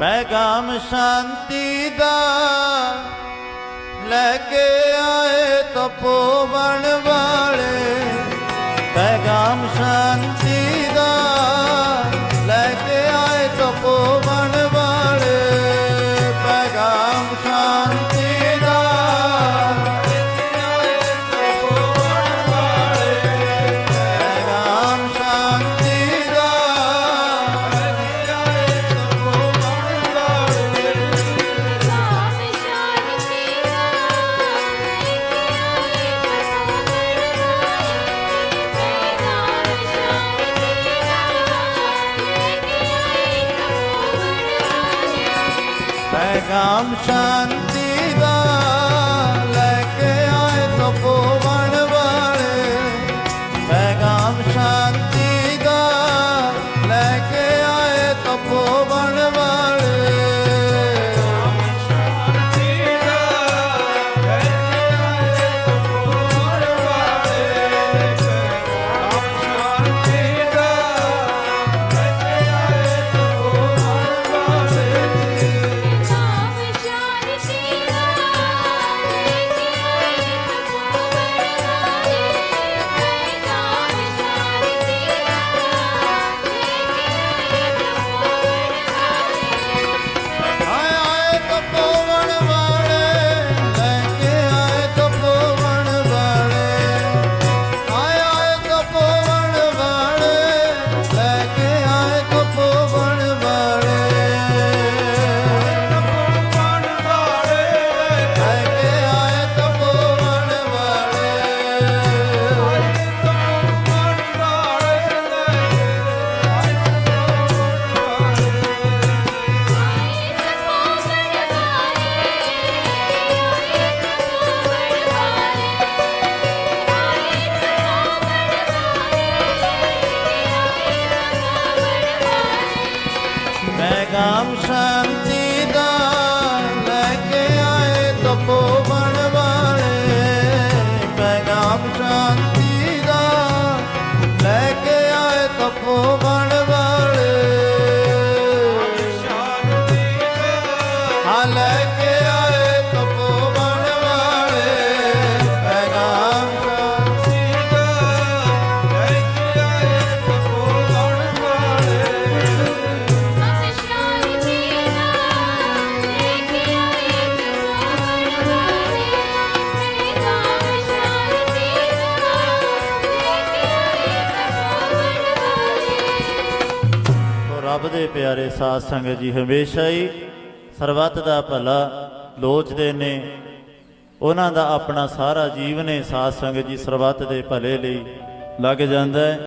ਪੈਗਾਮ ਸ਼ਾਂਤੀ ਦਾ ਲੈ ਕੇ ਆਏ ਤਪੋਵਣ ਵਾਲੇ। ਪੈਗਾਮ ਸ਼ਾਂਤੀ গাম শান্তি দা লাগে আয় তপো। cảm sang ਰੱਬ ਦੇ ਪਿਆਰੇ ਸਾਧ ਸੰਗਤ ਜੀ, ਹਮੇਸ਼ਾ ਹੀ ਸਰਬੱਤ ਦਾ ਭਲਾ ਲੋਚਦੇ ਨੇ। ਉਹਨਾਂ ਦਾ ਆਪਣਾ ਸਾਰਾ ਜੀਵਨ ਹੈ ਸਾਧ ਸੰਗਤ ਜੀ, ਸਰਬੱਤ ਦੇ ਭਲੇ ਲਈ ਲੱਗ ਜਾਂਦਾ ਹੈ।